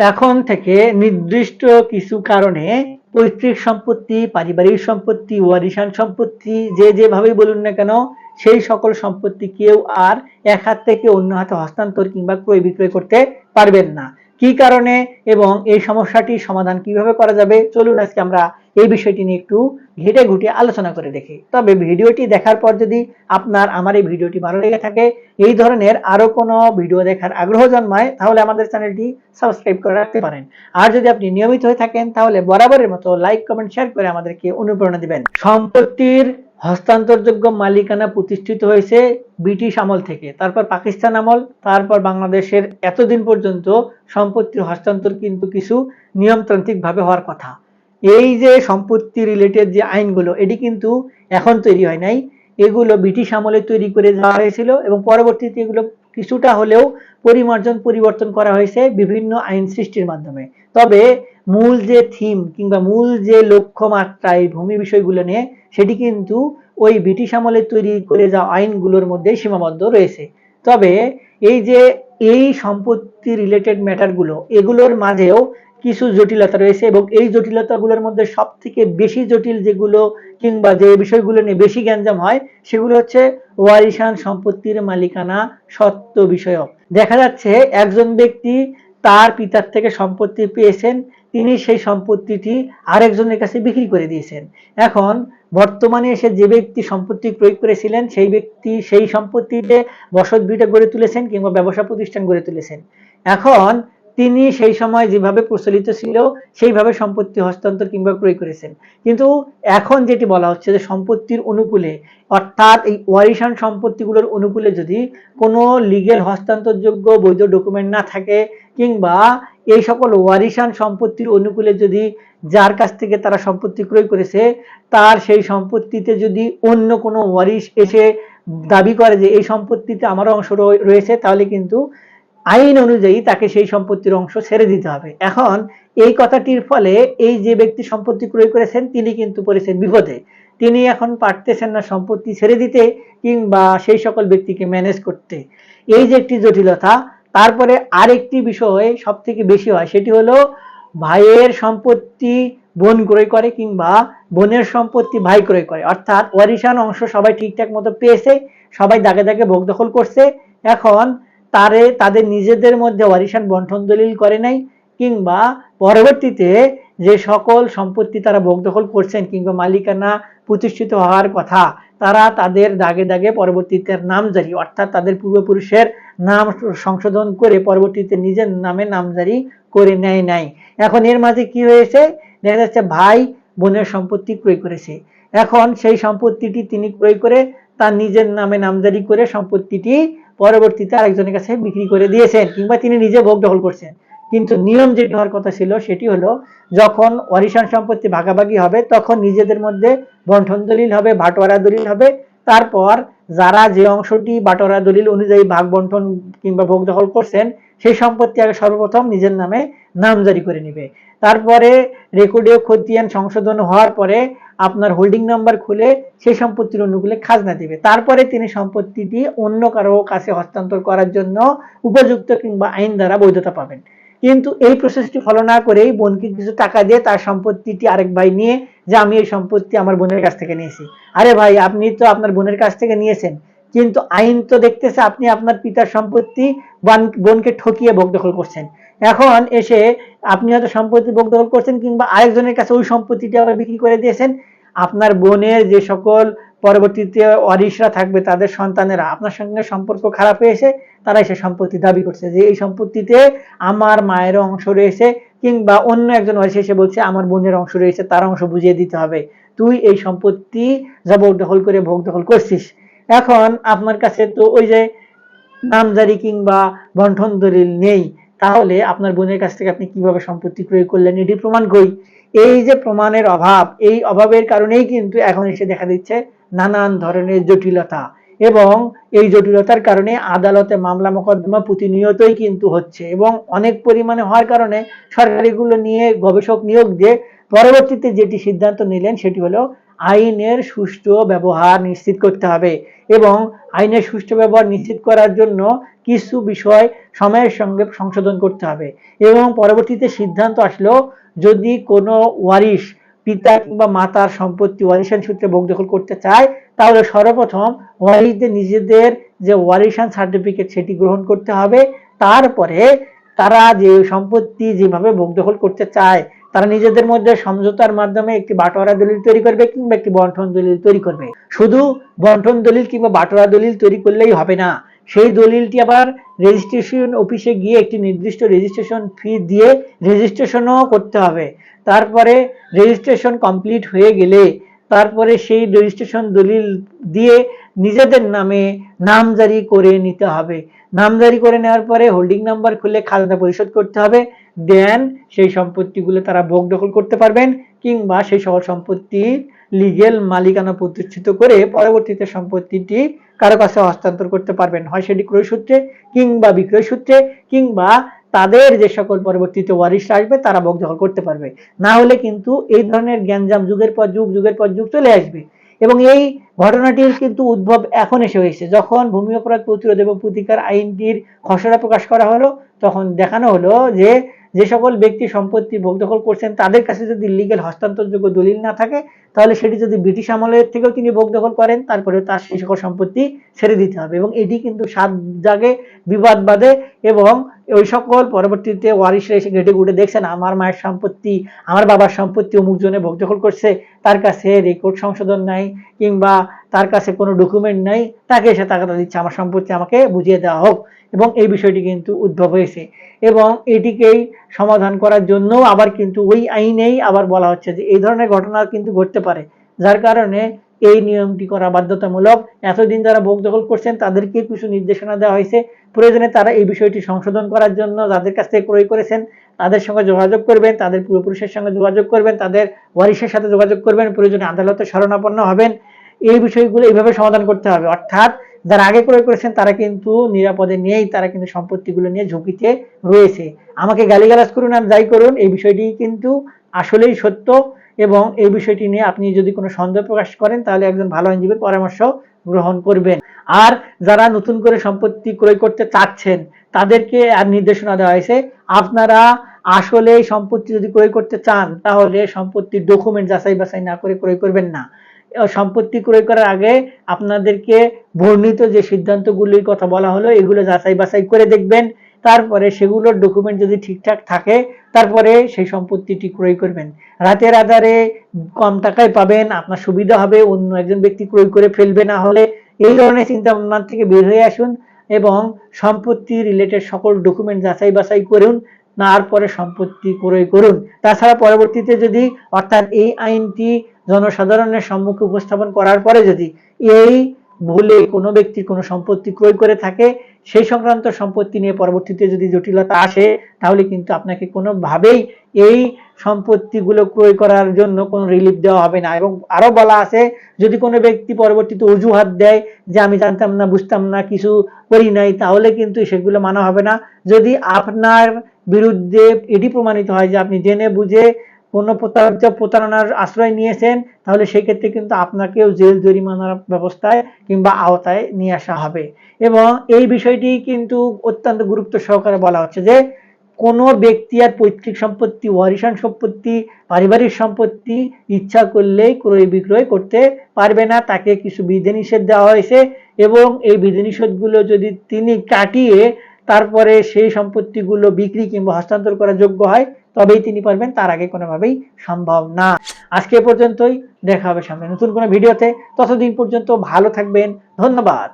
এখন থেকে নির্দিষ্ট কিছু কারণে পৈতৃক সম্পত্তি, পারিবারিক সম্পত্তি ওয়ারিশান সম্পত্তি যে যেভাবেই বলুন না কেন, সেই সকল সম্পত্তি কেউ আর এক হাত থেকে অন্য হাতে হস্তান্তর কিংবা ক্রয় বিক্রয় করতে পারবেন না। কি কারণে এবং এই সমস্যাটি সমাধান কীভাবে করা যাবে? চলুন আজকে আমরা এই বিষয়টি নিয়ে একটু ঘেটে ঘুটে আলোচনা করে দেখি। তবে ভিডিওটি দেখার পর যদি আপনার, আমার এই ভিডিওটি ভালো লেগে থাকে, এই ধরনের আরও কোনো ভিডিও দেখার আগ্রহ জন্মায়, তাহলে আমাদের চ্যানেলটি সাবস্ক্রাইব করে রাখতে পারেন। আর যদি আপনি নিয়মিত হয়ে থাকেন, তাহলে বরাবরের মতো লাইক কমেন্ট শেয়ার করে আমাদেরকে অনুপ্রেরণা দিবেন। সম্পত্তির হস্তান্তরযোগ্য মালিকানা প্রতিষ্ঠিত হয়েছে ব্রিটিশ আমল থেকে। তারপর পাকিস্তান আমল, তারপর বাংলাদেশের এতদিন পর্যন্ত সম্পত্তির হস্তান্তর কিন্তু কিছু নিয়মতান্ত্রিকভাবে হওয়ার কথা। এই যে সম্পত্তি রিলেটেড যে আইনগুলো, এটি কিন্তু এখন তৈরি হয় নাই। এগুলো ব্রিটিশ আমলে তৈরি করে দেওয়া হয়েছিল এবং পরবর্তীতে এগুলো কিছুটা হলেও পরিমার্জন, পরিবর্তন করা হয়েছে বিভিন্ন আইন সৃষ্টির মাধ্যমে। তবে মূল যে থিম কিংবা মূল যে লক্ষ্যমাত্রা এই ভূমি বিষয়গুলো নিয়ে, সেটি কিন্তু ওই ব্রিটিশ আমলে তৈরি করে যাওয়া আইনগুলোর মধ্যে সীমাবদ্ধ রয়েছে। তবে এই যে এই সম্পত্তি রিলেটেড ম্যাটারগুলো এগুলোর মাঝেও কিছু জটিলতা রয়েছে এবং এই জটিলতাগুলোর মধ্যে সব থেকে বেশি জটিল যেগুলো কিংবা যে বিষয়গুলো নিয়ে বেশি গ্যাঞ্জাম হয়, সেগুলো হচ্ছে ওয়ারিশান সম্পত্তির মালিকানা সত্য বিষয়ক। দেখা যাচ্ছে একজন ব্যক্তি তার পিতার থেকে সম্পত্তি পেয়েছেন, তিনি সেই সম্পত্তিটি আরেকজনের কাছে বিক্রি করে দিয়েছেন। এখন বর্তমানে এসে যে ব্যক্তি সম্পত্তি প্রয়োগ করেছিলেন, সেই ব্যক্তি সেই সম্পত্তিতে বসত ভিটা গড়ে তুলেছেন কিংবা ব্যবসা প্রতিষ্ঠান গড়ে তুলেছেন। এখন তিনি সেই সময় যেভাবে প্রচলিত ছিল, সেইভাবে সম্পত্তি হস্তান্তর কিংবা ক্রয় করেছেন। কিন্তু এখন যেটি বলা হচ্ছে যে সম্পত্তির অনুকূলে, অর্থাৎ এই ওয়ারিশান সম্পত্তিগুলোর অনুকূলে যদি কোনো লিগেল হস্তান্তরযোগ্য বৈধ ডকুমেন্ট না থাকে, কিংবা এই সকল ওয়ারিশান সম্পত্তির অনুকূলে যদি যার কাছ থেকে তারা সম্পত্তি ক্রয় করেছে, তার সেই সম্পত্তিতে যদি অন্য কোনো ওয়ারিশ এসে দাবি করে যে এই সম্পত্তিতে আমারও অংশ রয়েছে, তাহলে কিন্তু আইন অনুযায়ী তাকে সেই সম্পত্তির অংশ ছেড়ে দিতে হবে। এখন এই কথাটির ফলে এই যে ব্যক্তি সম্পত্তি ক্রয় করেছেন, তিনি কিন্তু পড়েছেন বিপদে। তিনি এখন পারতেছেন না সম্পত্তি ছেড়ে দিতে কিংবা সেই সকল ব্যক্তিকে ম্যানেজ করতে। এই যে একটি জটিলতা, তারপরে আরেকটি বিষয় সব থেকে বেশি হয়, সেটি হলো ভাইয়ের সম্পত্তি বোন ক্রয় করে কিংবা বোনের সম্পত্তি ভাই ক্রয় করে। অর্থাৎ ওয়ারিশান অংশ সবাই ঠিকঠাক মতো পেয়েছে, সবাই দাগে দাগে ভোগ দখল করছে। এখন তারে, তাদের নিজেদের মধ্যে ওয়ারিশান বন্টন দলিল করে নাই, কিংবা পরবর্তীতে যে সকল সম্পত্তি তারা ভোগ দখল করছেন কিংবা মালিকানা প্রতিষ্ঠিত হওয়ার কথা, তারা তাদের দাগে দাগে পরবর্তীতে নামজারি, অর্থাৎ তাদের পূর্বপুরুষের নাম সংশোধন করে পরবর্তীতে নিজের নামে নামজারি করে নেয় নাই। এখন এর মাঝে কি হয়েছে? দেখা যাচ্ছে ভাই বোনের সম্পত্তি ক্রয় করেছে। এখন সেই সম্পত্তিটি তিনি ক্রয় করে তার নিজের নামে নামজারি করে সম্পত্তিটি পরবর্তীতে আরেকজনের কাছে বিক্রি করে দিয়েছেন কিংবা তিনি নিজে ভোগ দখল করছেন। কিন্তু নিয়ম যেটি হওয়ার কথা ছিল সেটি হলো, যখন অরিসান সম্পত্তি ভাগাভাগি হবে, তখন নিজেদের মধ্যে বন্ঠন দলিল হবে ভাটোয়ারা দলিল হবে, তারপর যারা যে অংশটি বাটোয়ারা দলিল অনুযায়ী ভাগ বন্টন কিংবা ভোগ দখল করছেন, সেই সম্পত্তি আগে সর্বপ্রথম নিজের নামে নামজারি করে নিবে। তারপরে রেকর্ডীয় খতিয়ান সংশোধন হওয়ার পরে আপনার হোল্ডিং নাম্বার খুলে সেই সম্পত্তির অনুকূলে খাজনা দিবে। তারপরে তিনি সম্পত্তিটি অন্য কারও কাছে হস্তান্তর করার জন্য উপযুক্ত কিংবা আইন দ্বারা বৈধতা পাবেন। কিন্তু এই প্রসেসটি ফলো না করেই বোনকে কিছু টাকা দিয়ে তার সম্পত্তিটি আরেক ভাই নিয়ে যে আমি এই সম্পত্তি আমার বোনের কাছ থেকে নিয়েছি। আরে ভাই, আপনি তো আপনার বোনের কাছ থেকে নিয়েছেন, কিন্তু আইন তো দেখতেছে আপনি আপনার পিতার সম্পত্তি বোনকে ঠকিয়ে ভোগ দখল করছেন। এখন এসে আপনি হয়তো সম্পত্তি ভোগ দখল করছেন কিংবা আরেকজনের কাছে ওই সম্পত্তিটি আবার বিক্রি করে দিয়েছেন, আপনার বোনের যে সকল পরবর্তীতে অরিসরা থাকবে তাদের সন্তানেরা, আপনার সঙ্গে সম্পর্ক খারাপ হয়েছে তারা সে সম্পত্তি দাবি করছে যে এই সম্পত্তিতে আমার মায়ের অংশ রয়েছে কিংবা অন্য একজন ওয়ারিশ এসে বলছে, আমার বোনের অংশ রয়েছে, তার অংশ বুঝিয়ে দিতে হবে। তুই এই সম্পত্তি জবরদখল করে ভোগ দখল করছিস। এখন আপনার কাছে তো ওই যে নামজারি কিংবা বন্টন দলিল নেই। তাহলে আপনার বোনের কাছ থেকে আপনি কীভাবে সম্পত্তি ক্রয় করলেন এটি প্রমাণ কই এই যে প্রমাণের অভাব, এই অভাবের কারণেই কিন্তু এখন এসে দেখা দিচ্ছে নানান ধরনের জটিলতা। এবং এই জটিলতার কারণে আদালতে মামলা মোকদ্দমা প্রতিনিয়তই কিন্তু হচ্ছে এবং অনেক পরিমাণে হওয়ার কারণে সরকারিগুলো নিয়ে গবেষক নিয়োগ দিয়ে পরবর্তীতে যেটি সিদ্ধান্ত নিলেন সেটি হলো আইনের সুষ্ঠু ব্যবহার নিশ্চিত করতে হবে এবং আইনের সুষ্ঠু ব্যবহার নিশ্চিত করার জন্য কিছু বিষয় সময়ের সঙ্গে সংশোধন করতে হবে এবং পরবর্তীতে সিদ্ধান্ত আসলো যদি কোনো ওয়ারিশ পিতা কিংবা মাতার সম্পত্তি ওয়ারিশান সূত্রে ভোগ দখল করতে চায়, তাহলে সর্বপ্রথম ওয়ারিশদের নিজেদের যে ওয়ারিশান সার্টিফিকেট সেটি গ্রহণ করতে হবে। তারপরে তারা যে সম্পত্তি যেভাবে ভোগ দখল করতে চায়, তারা নিজেদের মধ্যে সমঝোতার মাধ্যমে একটি বাটোয়ারা দলিল তৈরি করবে কিংবা একটি বন্টন দলিল তৈরি করবে। শুধু বন্টন দলিল কিংবা বাটোয়ারা দলিল তৈরি করলেই হবে না সেই দলিলটি আবার রেজিস্ট্রেশন অফিসে গিয়ে একটি নির্দিষ্ট রেজিস্ট্রেশন ফি দিয়ে রেজিস্ট্রেশনও করতে হবে। তারপরে রেজিস্ট্রেশন কমপ্লিট হয়ে গেলে তারপরে সেই রেজিস্ট্রেশন দলিল দিয়ে নিজেদের নামে নামজারি করে নিতে হবে। নামজারি করে নেওয়ার পরে হোল্ডিং নাম্বার খুলে খাজনা পরিশোধ করতে হবে। দেন সেই সম্পত্তিগুলো তারা ভোগ দখল করতে পারবেন কিংবা সেই সকল সম্পত্তি লিগেল মালিকানা প্রতিষ্ঠিত করে পরবর্তীতে সম্পত্তিটি কারও কাছে হস্তান্তর করতে পারবেন। হয় সেটি ক্রয় সূত্রে কিংবা বিক্রয় সূত্রে কিংবা তাদের যে সকল পরবর্তীতে ওয়ারিশ আসবে, তারা ভোগ দখল করতে পারবে। না হলে কিন্তু এই ধরনের গ্যাঞ্জাম যুগের পর যুগ, যুগের পর যুগ চলে আসবে। এবং এই ঘটনাটির কিন্তু উদ্ভব এখন এসে হয়েছে। যখন ভূমি অপরাধ প্রতিরোধ এবং প্রতিকার আইনটির খসড়া প্রকাশ করা হলো, তখন দেখানো হলো যে যে সকল ব্যক্তি সম্পত্তি ভোগ দখল করছেন, তাদের কাছে যদি লিগেল হস্তান্তরযোগ্য দলিল না থাকে, তাহলে সেটি যদি ব্রিটিশ আমলের থেকেও তিনি ভোগ দখল করেন, তারপরে তার সেই সকল সম্পত্তি ছেড়ে দিতে হবে। এবং এটি কিন্তু সাত জাগে বিবাদ বাদে এবং ওই সকল পরবর্তীতে ওয়ারিশরা এসে ঘেটে ঘুটে দেখছেন, আমার মায়ের সম্পত্তি, আমার বাবার সম্পত্তি অমুক জনে ভোগ দখল করছে, তার কাছে রেকর্ড সংশোধন নাই কিংবা তার কাছে কোনো ডকুমেন্ট নাই, তাকে এসে টাকাটা দিচ্ছে, আমার সম্পত্তি আমাকে বুঝিয়ে দেওয়া হোক। এবং এই বিষয়টি কিন্তু উদ্ভব হয়েছে। এবং এটিকেই সমাধান করার জন্য আবার কিন্তু ওই আইনেই আবার বলা হচ্ছে যে এই ধরনের ঘটনা কিন্তু ঘটতে পারে, যার কারণে এই নিয়মটি করা বাধ্যতামূলক। এতদিন যারা ভোগ দখল করছেন, তাদেরকে কিছু নির্দেশনা দেওয়া হয়েছে। প্রয়োজনে তারা এই বিষয়টি সংশোধন করার জন্য যাদের কাছ থেকে ক্রয় করেছেন, তাদের সঙ্গে যোগাযোগ করবেন, তাদের পূর্বপুরুষের সঙ্গে যোগাযোগ করবেন, তাদের ওয়ারিশের সাথে যোগাযোগ করবেন, প্রয়োজনে আদালতে শরণাপন্ন হবেন। এই বিষয়গুলো এইভাবে সমাধান করতে হবে। অর্থাৎ যারা আগে ক্রয় করেছেন, তারা কিন্তু নিরাপদে নিয়েই তারা কিন্তু সম্পত্তিগুলো নিয়ে ঝুঁকিতে রয়েছে। আমাকে গালিগালাজ করুন আর যাই করুন, এই বিষয়টি কিন্তু আসলেই সত্য। এবং এই বিষয়টি নিয়ে আপনি যদি কোনো সন্দেহ প্রকাশ করেন, তাহলে একজন ভালো আইনজীবীর পরামর্শ গ্রহণ করবেন। আর যারা নতুন করে সম্পত্তি ক্রয় করতে চাচ্ছেন, তাদেরকে আর নির্দেশনা দেওয়া হয়েছে, আপনারা আসলে সম্পত্তি যদি ক্রয় করতে চান, তাহলে সম্পত্তির ডকুমেন্ট যাচাই বাছাই না করে ক্রয় করবেন না। সম্পত্তি ক্রয় করার আগে আপনাদেরকে বর্ণিত যে সিদ্ধান্তগুলির কথা বলা হলো, এগুলো যাচাই বাছাই করে দেখবেন। তারপরে সেগুলোর ডকুমেন্ট যদি ঠিকঠাক থাকে, তারপরে সেই সম্পত্তিটি ক্রয় করবেন। রাতের আধারে কম টাকায় পাবেন, আপনার সুবিধা হবে, অন্য একজন ব্যক্তি ক্রয় করে ফেলবে না হলে। এই ধরনের চিন্তা ভাবনা থেকে বের হয়ে আসুন এবং সম্পত্তি রিলেটেড সকল ডকুমেন্ট যাচাই বাছাই করুন, তারপরে সম্পত্তি ক্রয় করুন। তাছাড়া পরবর্তীতে যদি, অর্থাৎ এই আইনটি জনসাধারণের সম্মুখে উপস্থাপন করার পরে যদি এই ভুলে কোনো ব্যক্তি কোনো সম্পত্তি ক্রয় করে থাকে সেই সংক্রান্ত সম্পত্তি নিয়ে পরবর্তীতে যদি জটিলতা আসে, তাহলে কিন্তু আপনাকে কোনোভাবেই এই সম্পত্তিগুলো ক্রয় করার জন্য কোনো রিলিফ দেওয়া হবে না। এবং আরও বলা আছে, যদি কোনো ব্যক্তি পরবর্তীতে অজুহাত দেয় যে আমি জানতাম না, বুঝতাম না, কিছু করি নাই, তাহলে কিন্তু সেগুলো মানা হবে না। যদি আপনার বিরুদ্ধে এটি প্রমাণিত হয় যে আপনি জেনে বুঝে কোনো প্রতারক প্রতারণার আশ্রয় নিয়েছেন, তাহলে সেই ক্ষেত্রে কিন্তু আপনাকেও জেল, জরিমানার ব্যবস্থায় কিংবা আওতায় নিয়ে আসা হবে। এবং এই বিষয়টি কিন্তু অত্যন্ত গুরুত্ব সহকারে বলা হচ্ছে যে, কোনো ব্যক্তি আর পৈতৃক সম্পত্তি ওয়ারিশান সম্পত্তি, পারিবারিক সম্পত্তি ইচ্ছা করলেই ক্রয় বিক্রয় করতে পারবে না। তাকে কিছু বিধিনিষেধ দেওয়া হয়েছে এবং এই বিধিনিষেধগুলো যদি তিনি কাটিয়ে তারপরে সেই সম্পত্তিগুলো বিক্রি কিংবা হস্তান্তর করার যোগ্য হয় তবেই তিনি পারবেন, তার আগে কোনোভাবেই সম্ভব না। আজকে পর্যন্তই, দেখা হবে সামনে নতুন কোনো ভিডিওতে। ততদিন পর্যন্ত ভালো থাকবেন, ধন্যবাদ।